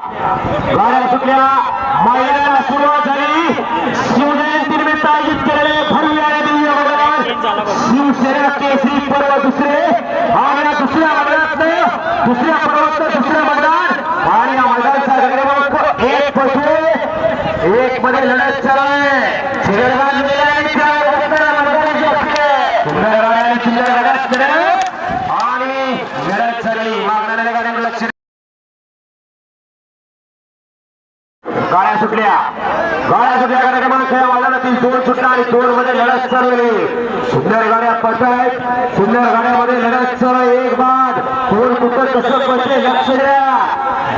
गाड्या सुटल्या मैदानाला सुरुवात झाली शिवजयंतीनिमित्त आयोजित केलेले भव्य आणि दिव्य मैदान शिवसेना केसरी पर्व दुसरे. आणि दुसऱ्या मैदानात दुसऱ्या पर्वात दुसऱ्या मैदान. आणि या मैदानाचा क्रमांक एक पशु. एक मध्ये लढत चालू आहे. शिरगाव आणि लढत लढत आणि लढत झाली मागणाऱ्या गाड्या सुटल्या. गाड्या सुटल्या कार्यक्रमात खेळ या मैदानातील दोन सुटला आणि दोन मध्ये लढत चालवली सुंदर गाड्या पटत सुंदर गाड्यामध्ये लढत चालू एक बाद. दोन कुठं कसं पडते लक्ष द्या.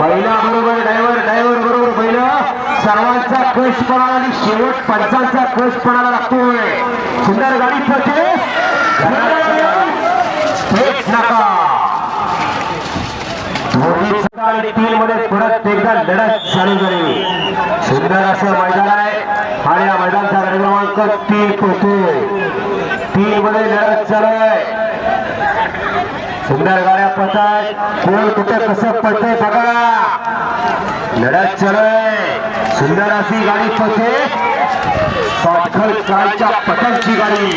पहिला बरोबर ड्रायव्हर ड्रायव्हर बरोबर पहिलं सर्वांचा कश पणाला आणि शेवट पंचांचा कश पणाला लागतोय. सुंदर गाडी पडते. नका आणि तीन मध्ये परत एकदा लढत चालू झाली. सुंदर असं मैदान आहे. आणि या मैदानचा क्रमांक तीन पोहोचतोय तीन मध्ये लढत चालू आहे. सुंदर गाड्या पडताय कोण कुठे कसं पडतंय बघा. लढत चालू आहे. सुंदर अशी गाडी पडते पाटखल कालच्या पटलची गाडी.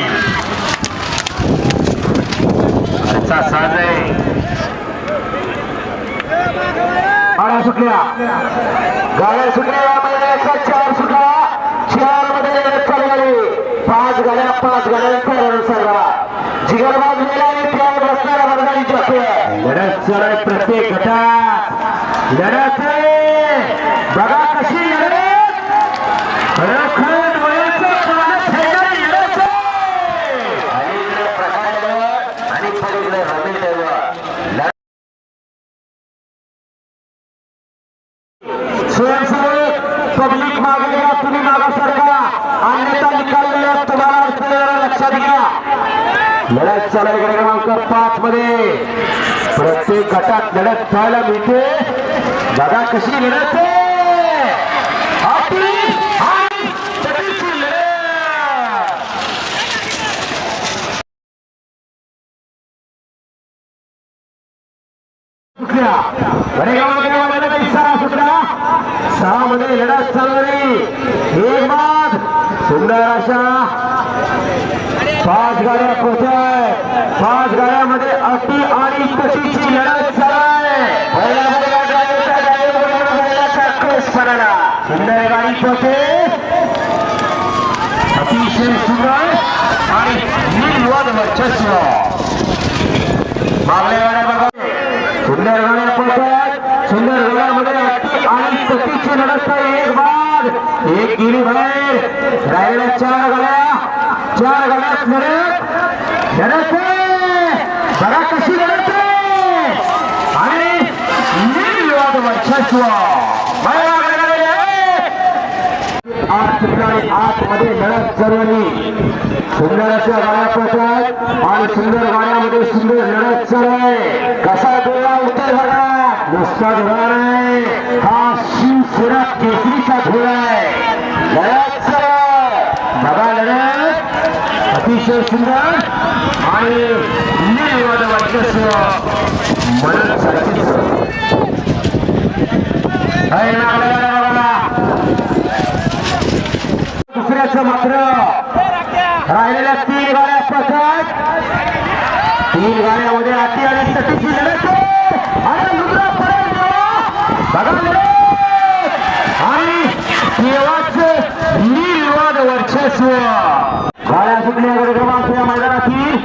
साज आहे. गाड्या सुटल्या गाड्या सुटल्या या महिन्याचा चार सुटला चारमध्ये चालू झाली पाच गाड्या पाच गाड्यांचा रण सगळा जिगरबाज गेला आणि त्यावर बसणारा वर्गाची लढत चालू आहे प्रत्येक गटात. लढत आहे. बघा कशी लढत. खरोखर वयाचं पानं खेळणारी लढत आहे. अलीकडे प्रकाश ड्रायव्हर आणि पलीकडे रमेश ड्रायव्हर स्वयंसेवक पब्लिक मागे घ्या तुम्ही मागा सरका अन्यथा निकाल मिळत तुम्हाला अडचण येणार लक्षात घ्या लढत चालू आहे गट क्रमांक पाच मध्ये प्रत्येक गटात लढत पाहायला मिळते. दादा कशी लढते सहा मध्ये लढत. चालवली एक बाद सुंदर अशा पाच गाड्या पोहोचाय पाच गाड्यामध्ये अटी आणि कशीची लढत चालू आहे पहिल्यामध्ये गाडी ड्रायव्हरच्या ड्रायव्हरबरोबर बैलाचा क्रॉस पडाला सुंदर गाडी पोहोचे अतिशय सुंदर आणि निर्वाद मागल्या बघा सुंदर गाड्या सुंदर आणि लढत एक बाद एक गिरी बाहेर राहिल्या चार गाड्या चार गाड्यात लढत लढत बघा कशी लढत आणि निर्विवाद वर्चस्व बाहेर आगळ्या गाड्या आहे. आठ ठिकाणी आठ मध्ये लढत चालवली सुंदर अशा गाड्या पडतात आणि सुंदर गाड्यामध्ये सुंदर लढत चालू आहे कसा डोळा उतर झाला नुसता धोळा नाही हा शिवसेना केसरीचा धोळा आहे. लढत चालू बघा लढत अतिशय सुंदर आणि निर्वाद वर्चस्व म्हणत आहे ना दुसऱ्याचं मात्र. राहिलेल्या तीन गाड्या पथक तीन गाड्यामध्ये अति आणि तटीची लढत. आणि आता परत द्यावा. आणि देवाचं निर्वाद वर्चस्व. गाड्या सुटल्या गड क्रमांक या मैदानातील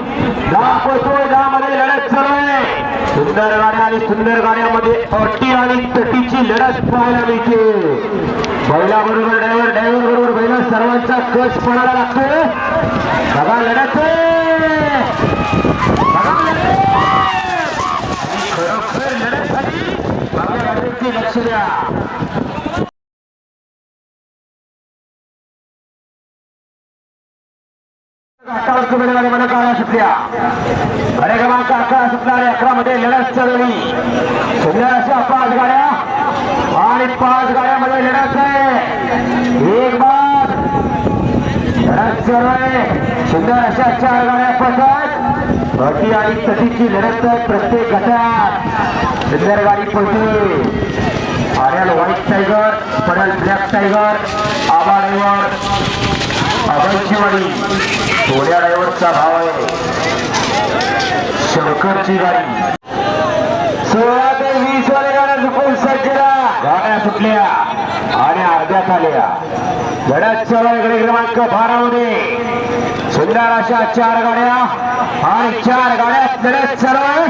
दहा पळतोय दहा मध्ये लढत चालू आहे. सुंदर गाड्या आणि सुंदर गाड्यामध्ये अटी आणि तटीची लढत पाहायला मिळते. बैला बरोबर ड्रायव्हर ड्रायव्हर बरोबर बैला सर्वांचा कच पडायला लागतो? बघा लढत. खरोखर लढत झाली बघा लक्ष द्या. मला काळा सुटल्या. गाड्या क्रमांक अकरा सुटला अकरा मध्ये लढत चालवली सुंदर अशा पाच गाड्या. आणि पाच गाड्यामध्ये लढत आहे. एक बाद लढत चालू आहे सुंदर अशा चार गाड्या पडतात अटी आणि तटीची लढत आहे प्रत्येक गटात. सुंदर गाडी पडते व्हाईट टायगर पडल ब्लॅक टायगर आबा ड्रायव्हर अभयचीवाडी थोड्या ड्रायव्हरचा भाव आहे. शंकरची गाडी. सोळा ते वीस वाले गाड्या झुकून सज्जला गाड्या सुटल्या आणि अर्ध्यात आल्या गड्यात चौघडे क्रमांक बारामध्ये. सुंदर अशा चार गाड्या आणि चार गाड्यात लढत चालू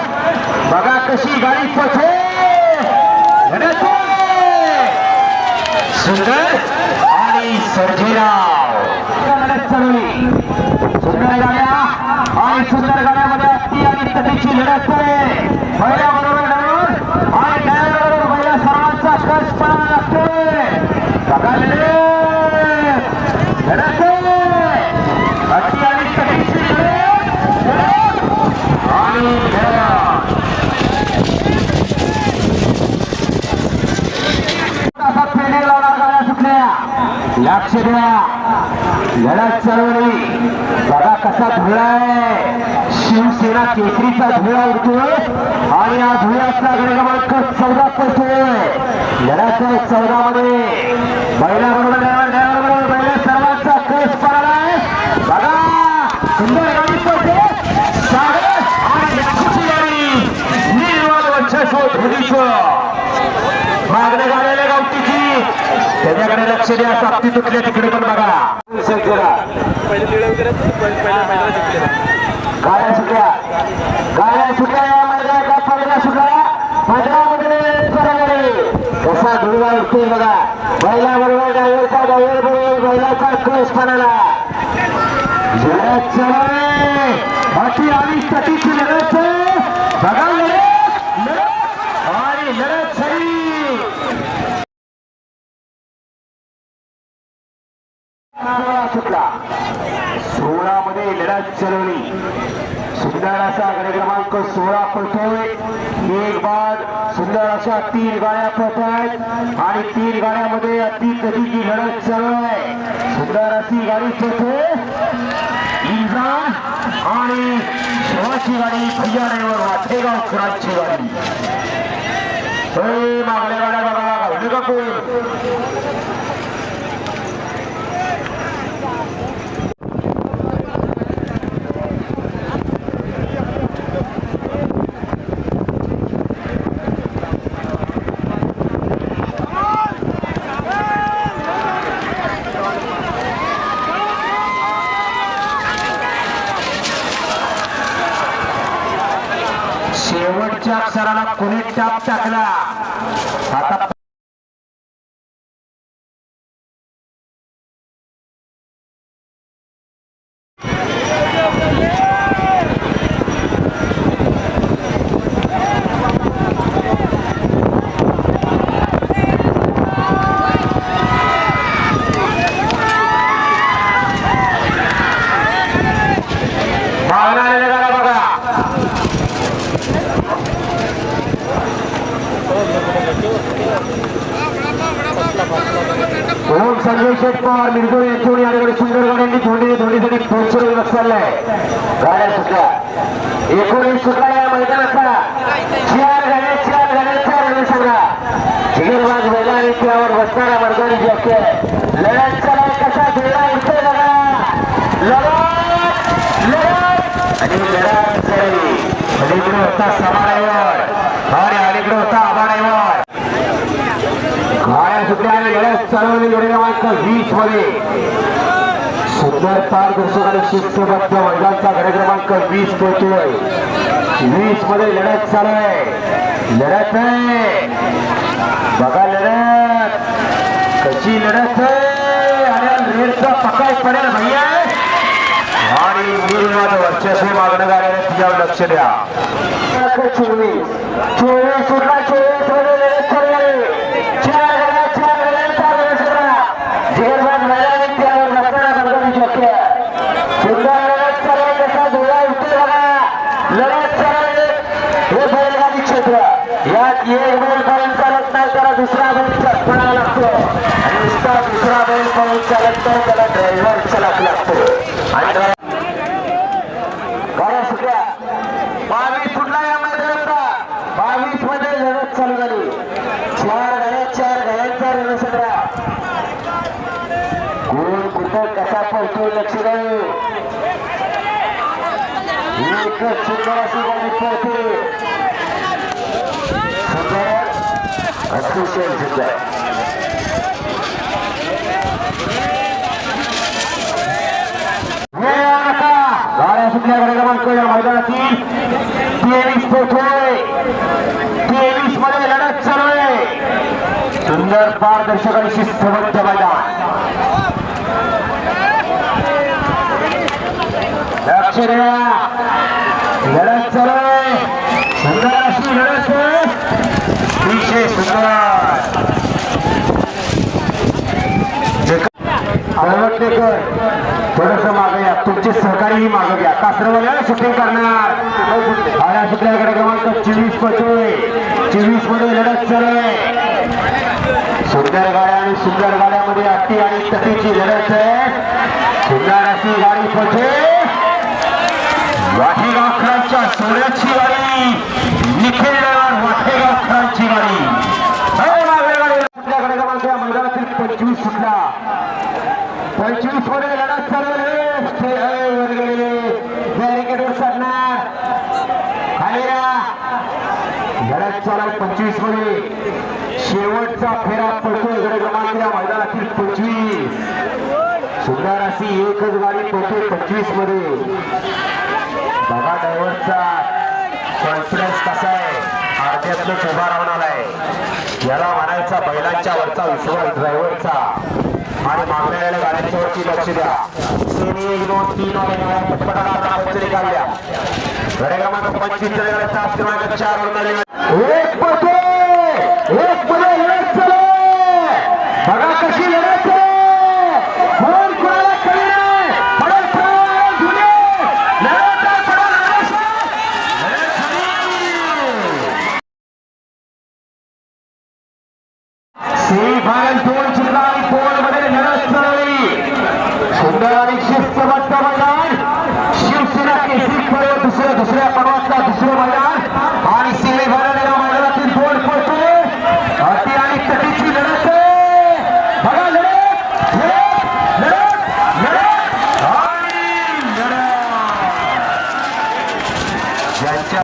बघा कशी गाडी पथे लढत सुंदर आणि सर्जीराव. सुंदर गाड्या आणि सुंदर गाड्यामध्ये अति आणि तटीची लढत आहे. पहिल्या बरोबर ड्रायव्हर आणि ड्रायव्हर बरोबर पहिल्या सर्वांचा कस पडा लागतोय. बघा लक्ष द्या लढत चालवली बघा कसा धुळा आहे शिवसेना केसरीचा धुळा उडतोय आणि या धुळ्याचा गड क्रमांक चौदा पडतोय लढत चौदा मध्ये महिला बरोबर बरोबर बैला सर्वांचा केस पडलाय बघा सुंदर गाडी पडते सागर आणि लाखोची गाडी निर्वाद वर्चस्व धोनीचं मागण्या गाड्याला गावठीची त्याच्याकडे लक्ष द्या साप्ती तुटल्या तिकडे पण बघा. गाड्या सुटल्या. गाड्या सुटल्या या कसा धुळा उठतोय बघा. बैला बरोबर ड्रायव्हरचा ड्रायव्हर बरोबर बैलाचा कस चढावे अटी आणि तटीची लढत. बघा लढत लढत आणि लढत सरी सुटला सोळा मध्ये लढत चढवली सुंदर असा गड क्रमांक सोळा पळतोय एक बाद सुंदर अशा तीन गाड्या पळत आहेत आणि तीन गाड्यामध्ये अति कधीची लढत चालू आहे. सुंदर अशी गाडी पळतोय इंजान आणि शिवाची गाडी भैया ड्रायव्हर वाटेगाव खराची गाडी मागल्या गाड्या बघा घडलं का कोण? কোন চাপ থাকলা धोंडी धोंडीसाठी पोचर लक्ष चाललंय. गाड्या सुटल्या. एकोणीस सुटला या मैदानाचा. चार गाड्या चार गाड्या चार गाड्या सांगा जिगरबाज बैला आणि त्यावर बसणारा मर्दानी जॉकी आहे. लढत चला कसा? धुळा उठतोय लढा लढत लढत. आणि लढत चढली अलीकडे होता समाडायवर आणि अलीकडे होता आबाडायवर गाड्या सुटल्या आणि लढत चालवली. गडी क्रमांक वीसमध्ये. सुंदर पारदर्शक आणि शिस्तबद्ध महिलांचा गड क्रमांक वीस पोहोचतोय वीसमध्ये लढत चालू आहे लढत आहे. बघा लढत. कशी लढत आहे. आणि रेडचा पकाय पडेल भैया. आणि निर्वाद वर्चस्व मागणं गाड्याने तिच्यावर लक्ष द्या. चोवीस. चोवीस चोवीसमध्ये लढत चालू आहे चार गाड्या चार गाड्या चार गाड्या सुटला जिगरबाज मैदानी त्यावर नसणारा बंधन शक्य सुंदर लढत चालू आहे कसा धुळा उठते बघा लढत चालू आहे हे बैलगाडी क्षेत्र यात एक बैल पळून चालत नाही त्याला दुसरा बैल पळावा लागतो आणि नुसता दुसरा बैल पळून चालत तर त्याला ड्रायव्हर चलाक लागतो आणि driver- गाड्या सुटल्या बावीस सुटला या मैदानाचा बावीसमध्ये लढत चालू झाली सुंदर कसा पळतोय लक्ष द्यावे एकच सुंदर अशी गाडी पळते सुंदर अतिशय सुंदर वेळ आता गाड्या सुटल्या गाड्या क्रमांक या मैदानातील तेवीस पोथोय तेवीसमध्ये लढत चालू आहे सुंदर पारदर्शक आणि शिस्तबद्ध मैदान लक्ष द्या लढत चालू आहे सुंदर अशी लढत अतिशय सुंदर आवडतेकर थोडस मागे या तुमचे सहकारीही मागे घ्या कासरवाल्या शूटिंग करणार आया सुटल्याकडे क्रमांक चोवीस पतोय चोवीसमध्ये लढत चालू आहे सुंदर गाड्या आणि सुंदर गाड्यामध्ये अट्टी आणि तटीची लढत आहे सुंदर अशी गाडी पळते वाटेगावकरांच्या सोन्याची गाडी निखिल वाटेगावकरांची गाडी हो, मागे मैदानातील पंचवीस सुटला पंचवीसमध्ये लढत चालू बॅरिकेडवर चढणार खाली लढत चालू पंचवीसमध्ये शेवटचा फेरा पडतोय गड क्रमांक या मैदानातील पंचवीस. सुंदर अशी एकच गाडी पडतोय पंचवीसमध्ये. बघा ड्रायव्हरचा कॉन्फिडन्स कसा आहे. अर्ध्यातच उभा राहणार आहे. याला म्हणायचा बैलांच्या वरचा विश्वास ड्रायव्हरचा. आणि मागलेल्या गाड्यांच्या वरती लक्ष द्या. सेमी एक दोन तीन वाले गाड्या क्रमांक पंचवीस क्रमांक चार एक पळतो एक बघा कशी लढत आहे. कोण कोणाला कमी नाही. पडेल पडेल, धुले. लढत आहे, पडेल, लढत आहे. लढत झाली. सेमी दोन चिन्ह आणि दोन मध्ये लढत चालवली सुंदर आणि शिस्तबद्ध मैदान शिवसेना केसरी पर्व दुसऱ्या दुसऱ्या पर्वातला दुसरं मैदान आणि सेमी या मैदानातील दोन पळतो अटी आणि तटीची लढत आहे. बघा लढत लढत लढत लढत आणि लढत ज्यांच्या